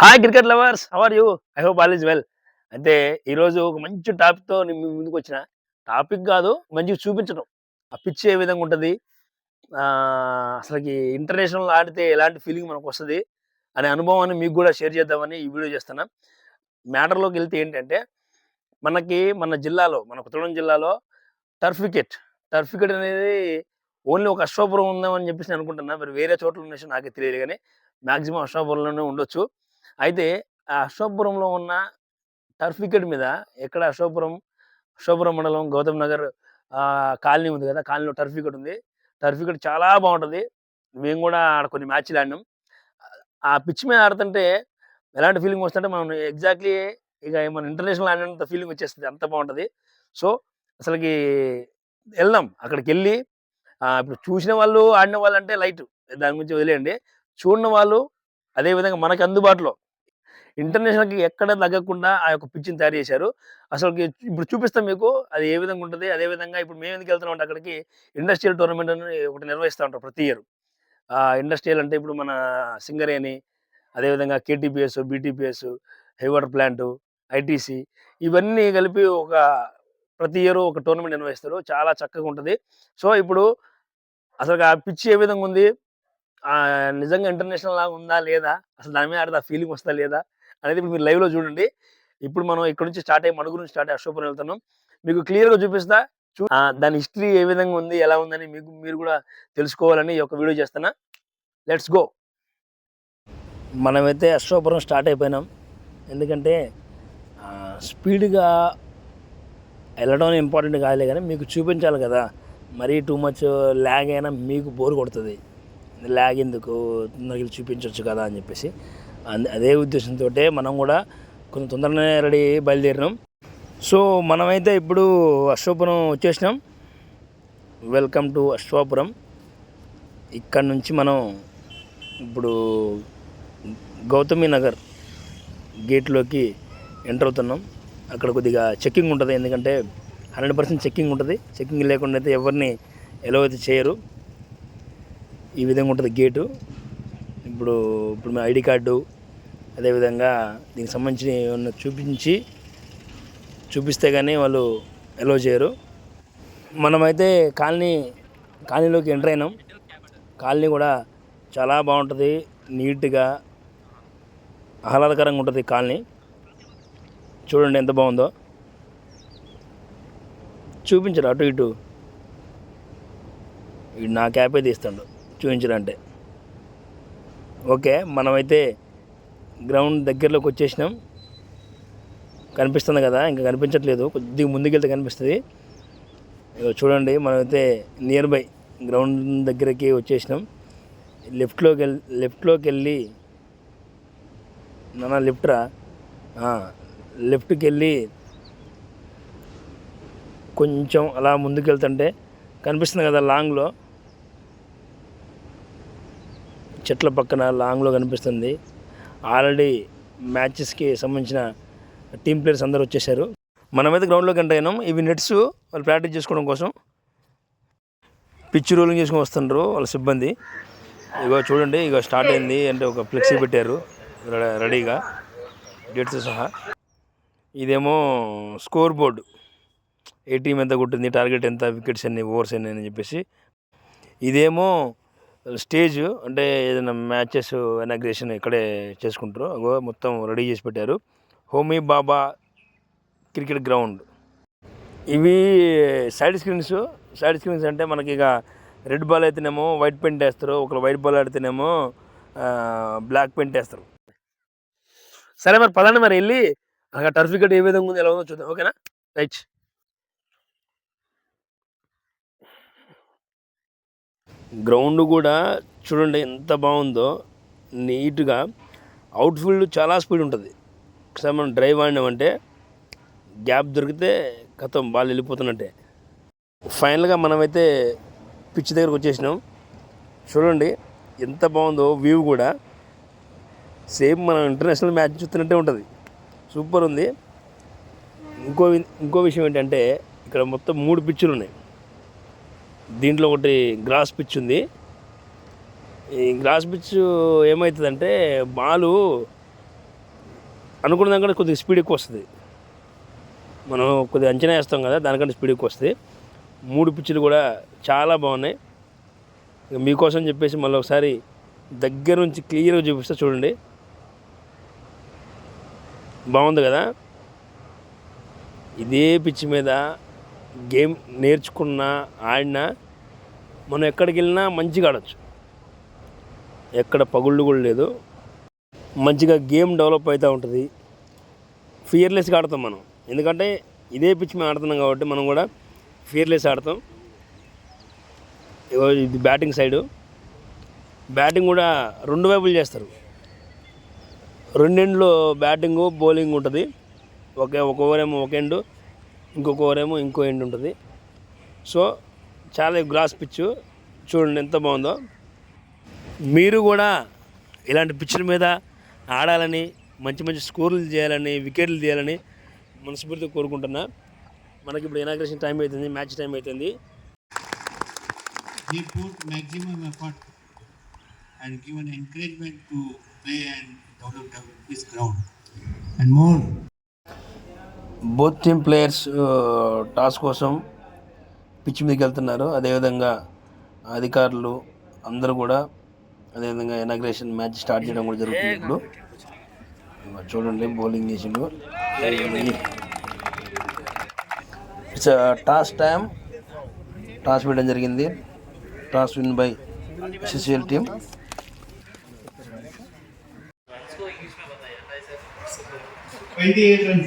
Hi cricket lovers are you I hope all is well అయితే ఈరోజు ఒక మంచి టాపిక్తో నేను ముందుకు వచ్చిన. టాపిక్ కాదు మంచిగా చూపించడం ఆ పిచ్ ఏ విధంగా ఉంటుంది? అసలుకి ఇంటర్నేషనల్ ఆడితే ఎలాంటి ఫీలింగ్ మనకు వస్తుంది? అనే అనుభవాన్ని మీకు కూడా షేర్ చేద్దామని ఈ వీడియో చేస్తున్నా. మ్యాటర్లోకి వెళ్తే ఏంటంటే మనకి మన జిల్లాలో మన కొత్తగూడెం జిల్లాలో టర్ఫ్ వికెట్ టర్ఫ్ వికెట్ అనేది ఓన్లీ ఒక అశ్వాపురం ఉందామని చెప్పేసి నేను అనుకుంటున్నా. మరి వేరే చోట్ల ఉన్న విషయం నాకే తెలియదు కానీ మ్యాక్సిమం అశ్వాపురంలోనే ఉండొచ్చు. అయితే ఆ అశోకపురంలో ఉన్న టర్ఫ్ వికెట్ మీద ఎక్కడ అశోకపురం అశోకపురం మండలం గౌతమ్ నగర్ కాలనీ ఉంది కదా కాలనీలో టర్ఫ్ వికెట్ ఉంది. టర్ఫ్ వికెట్ చాలా బాగుంటుంది. మేము కూడా ఆడ కొన్ని మ్యాచ్లు ఆడినాం. ఆ పిచ్ మీద ఆడుతుంటే ఎలాంటి ఫీలింగ్ వస్తుంటే మనం ఎగ్జాక్ట్లీ ఇక మన ఇంటర్నేషనల్ ఆడినంత ఫీలింగ్ వచ్చేస్తుంది. అంత బాగుంటుంది. సో అసలుకి వెళ్దాం. అక్కడికి వెళ్ళి ఇప్పుడు చూసిన వాళ్ళు ఆడిన వాళ్ళు అంటే లైట్. దాని గురించి వదిలేయండి. చూడిన వాళ్ళు అదేవిధంగా మనకు మనకి అందుబాటులో ఇంటర్నేషనల్కి ఎక్కడ తగ్గకుండా ఆ యొక్క పిచ్చిని తయారు చేశారు. అసలు ఇప్పుడు చూపిస్తాం మీకు అది ఏ విధంగా ఉంటుంది అదే విధంగా ఇప్పుడు మేము ఎందుకు వెళ్తున్నాం అంటే అక్కడికి ఇండస్ట్రియల్ టోర్నమెంట్ అని ఒకటి నిర్వహిస్తూ ఉంటారు ప్రతి ఇయర్. ఇండస్ట్రియల్ అంటే ఇప్పుడు మన సింగరేణి అదేవిధంగా KTPS BTPS heavy plant plant ITC ఇవన్నీ కలిపి ఒక ప్రతి ఇయర్ ఒక టోర్నమెంట్ నిర్వహిస్తారు. చాలా చక్కగా ఉంటుంది. సో ఇప్పుడు అసలు ఆ పిచ్ ఏ విధంగా ఉంది? నిజంగా ఇంటర్నేషనల్ లాగా ఉందా లేదా? అసలు దాని మీద ఆడితే ఆ ఫీలింగ్ వస్తుందా లేదా? అనేది ఇప్పుడు మీరు లైవ్లో చూడండి. ఇప్పుడు మనం ఇక్కడ నుంచి స్టార్ట్ అయ్యి మడుగు నుంచి స్టార్ట్ అయ్యి అశోకపురం వెళ్తున్నాం. మీకు క్లియర్గా చూపిస్తా. చూ దాని హిస్టరీ ఏ విధంగా ఉంది ఎలా ఉందని మీకు మీరు కూడా తెలుసుకోవాలని ఈ యొక్క వీడియో చేస్తున్నా. Let's go. మనమైతే అశోపురం స్టార్ట్ అయిపోయినాం. ఎందుకంటే స్పీడ్గా వెళ్ళడం ఇంపార్టెంట్ కాదులే కానీ మీకు చూపించాలి కదా. మరీ టూ మచ్ ల్యాగ్ అయినా మీకు బోర్ కొడుతుంది. ల్యాగ్ ఎందుకు? తొందరగా చూపించవచ్చు కదా అని చెప్పేసి. అదే ఉద్దేశంతో మనం కూడా కొంచెం తొందరగానే రెడీ బయలుదేరినాం. సో మనమైతే ఇప్పుడు అశ్వాపురం వచ్చేసినాం. Welcome to Ashwapuram. ఇక్కడ నుంచి మనం ఇప్పుడు గౌతమి నగర్ గేట్లోకి ఎంటర్ అవుతున్నాం. అక్కడ కొద్దిగా చెక్కింగ్ ఉంటుంది. ఎందుకంటే హండ్రెడ్ పర్సెంట్ చెక్కింగ్ ఉంటుంది. చెక్కింగ్ లేకుండా అయితే ఎవరిని ఎలా అయితే చేయరు. ఈ విధంగా ఉంటుంది గేటు ఇప్పుడు ఇప్పుడు మీ ఐడి కార్డు అదేవిధంగా దీనికి సంబంధించిన ఏమన్నా చూపించి చూపిస్తే కానీ వాళ్ళు ఎలో చేయరు. మనమైతే కాలనీ కాలనీలోకి ఎంటర్ అయినాం. కాలనీ కూడా చాలా బాగుంటుంది నీట్గా ఆహ్లాదకరంగా ఉంటుంది కాలనీ. చూడండి ఎంత బాగుందో. చూపించరు అటు ఇటు. నా క్యాపే తీస్తాడు చూపించరంటే. ఓకే మనమైతే గ్రౌండ్ దగ్గరలోకి వచ్చేసినాం. కనిపిస్తుంది కదా ఇంకా కనిపించట్లేదు. కొద్దిగా ముందుకెళ్తే కనిపిస్తుంది. చూడండి మనమైతే నియర్ బై గ్రౌండ్ దగ్గరికి వచ్చేసినాం. లెఫ్ట్లోకి వెళ్ళి లెఫ్ట్లోకి వెళ్ళి నాన్న లిఫ్ట్రా లెఫ్ట్కి వెళ్ళి కొంచెం అలా ముందుకు వెళ్తుంటే కనిపిస్తుంది కదా లాంగ్లో చెట్ల పక్కన లాంగ్లో కనిపిస్తుంది. ఆల్రెడీ మ్యాచెస్కి సంబంధించిన టీం ప్లేయర్స్ అందరూ వచ్చేసారు మనమైతే గ్రౌండ్లోకి ఎంటర్ అయినాం. ఇవి నెట్స్ వాళ్ళు ప్రాక్టీస్ చేసుకోవడం కోసం. పిచ్ రోలింగ్ చేసుకొని వస్తుండ్రు వాళ్ళ సిబ్బంది. ఇగో చూడండి ఇగో స్టార్ట్ అయింది అంటే ఒక ఫ్లెక్సీ పెట్టారు. రె- రెడీగా. డేట్స్ సహా. ఇదేమో స్కోర్ బోర్డు. ఏ టీం ఎంత కొట్టింది టార్గెట్ ఎంత వికెట్స్ ఎన్ని ఓవర్స్ ఎన్ని అని చెప్పేసి. ఇదేమో స్టేజ్ అంటే ఏదైనా మ్యాచెస్ ఇనాగ్రేషన్ ఇక్కడే చేసుకుంటారు. అగో మొత్తం రెడీ చేసి పెట్టారు. Homi Bhabha cricket ground. ఇవి సైడ్ స్క్రీన్స్ సైడ్ స్క్రీన్స్ అంటే మనకి ఇక రెడ్ బాల్ అయితేనేమో వైట్ పెయింట్ వేస్తారు ఒకరు వైట్ బాల్ ఆడితేనేమో బ్లాక్ పెయింట్ వేస్తారు. సరే మరి పదండి మరి వెళ్ళి అక్కడ టర్ఫ్ వికెట్ ఏ విధంగా ఉంది ఎలా ఉందో చూద్దాం. ఓకేనా? రైట్. గ్రౌండ్ కూడా చూడండి ఎంత బాగుందో నీట్గా. అవుట్ఫీల్డ్ చాలా స్పీడ్ ఉంటుంది. ఒకసారి మనం డ్రైవ్ ఆడినామంటే గ్యాప్ దొరికితే కథం బాల్ వెళ్ళిపోతున్నట్టే. ఫైనల్గా మనమైతే పిచ్ దగ్గరకు వచ్చేసినాం. చూడండి ఎంత బాగుందో వ్యూ కూడా. సేమ్ మనం ఇంటర్నేషనల్ మ్యాచ్ చూస్తున్నట్టే ఉంటుంది. సూపర్ ఉంది. ఇంకో వి- ఇంకో విషయం ఏంటంటే ఇక్కడ మొత్తం మూడు పిచ్చులు ఉన్నాయి. దీంట్లో ఒకటి గ్రాస్ పిచ్ ఉంది. ఈ గ్రాస్ పిచ్ ఏమవుతుందంటే బాలు అనుకున్న దానికంటే కొద్దిగా స్పీడ్ ఎక్కువ వస్తుంది మనం కొద్దిగా అంచనా వేస్తాం కదా దానికంటే స్పీడ్ ఎక్కువ వస్తుంది మూడు పిచ్చులు కూడా చాలా బాగున్నాయి. ఇక మీకోసం చెప్పేసి మళ్ళీ ఒకసారి దగ్గర నుంచి క్లియర్గా చూపిస్తే చూడండి. బాగుంది కదా? ఇదే పిచ్చి మీద గేమ్ నేర్చుకున్నా ఆడినా మనం ఎక్కడికి వెళ్ళినా మంచిగా ఆడచ్చు. ఎక్కడ పగుళ్ళు కూడా లేదు. మంచిగా గేమ్ డెవలప్ అవుతూ ఉంటుంది. ఫియర్లెస్గా ఆడతాం మనం. ఎందుకంటే ఇదే పిచ్చి మేము ఆడుతున్నాం కాబట్టి మనం కూడా ఫియర్లెస్ ఆడతాం. ఇది బ్యాటింగ్ సైడు. బ్యాటింగ్ కూడా రెండు వైపులు చేస్తారు. రెండెండ్లో బ్యాటింగు బౌలింగ్ ఉంటుంది. ఒకే ఒక ఓవర్ ఏమో ఒక ఎండు. ఇంకొక ఓరేమో ఇంకో ఎండ్ ఉంటుంది. సో చాలా గ్రాస్ పిచ్చు. చూడండి ఎంత బాగుందో. మీరు కూడా ఇలాంటి పిచ్చుల మీద ఆడాలని మంచి మంచి స్కోర్లు చేయాలని వికెట్లు తీయాలని మనస్ఫూర్తిగా కోరుకుంటున్నా. మనకి ఇప్పుడు ఇనాగ్రేషన్ టైం అవుతుంది మ్యాచ్ టైం అవుతుంది he put maximum effort and given encouragement to play and develop ground. And more, both team players toss కోసం పిచ్ మీదకి వెళ్తున్నారు. అదేవిధంగా అధికారులు అందరూ కూడా అదేవిధంగా ఇనాగ్రేషన్ మ్యాచ్ స్టార్ట్ చేయడం కూడా జరుగుతుంది ఇప్పుడు. చూడండి బౌలింగ్ చేసిండు. ఇట్స్ టాస్ టైం టాస్ వేయడం జరిగింది. Toss win by SSL team twenty-eight runs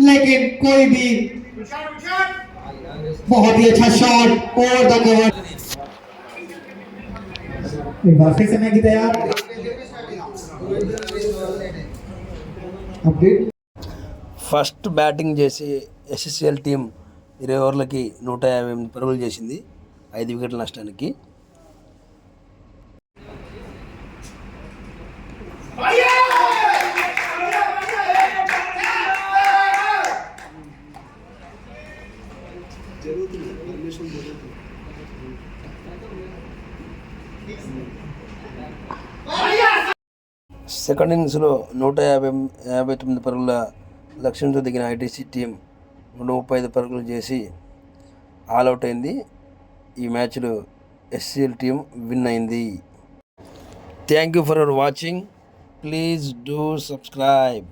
लेकिन कोई भी बहुत ही अच्छा शॉट ओवर द कवर एक बार फिर से मैगी तैयार अपडेट ఫస్ట్ బ్యాటింగ్ చేసి ఎస్ఎస్ఎల్ టీం ఇరవై ఓవర్లకి నూట యాభై ఎనిమిది పరుగులు చేసింది ఐదు వికెట్ల నష్టానికి సెకండ్ ఇన్నింగ్స్లో నూట యాభై యాభై తొమ్మిది పరుగుల లక్ష్యంతో దిగిన ఐటీసీ టీం నూట ముప్పై ఐదు పరుగులు చేసి ఆల్అవుట్ అయింది. ఈ మ్యాచ్లో ఎస్సీఎల్ టీం విన్ అయింది. Thank you for our watching. Please do subscribe.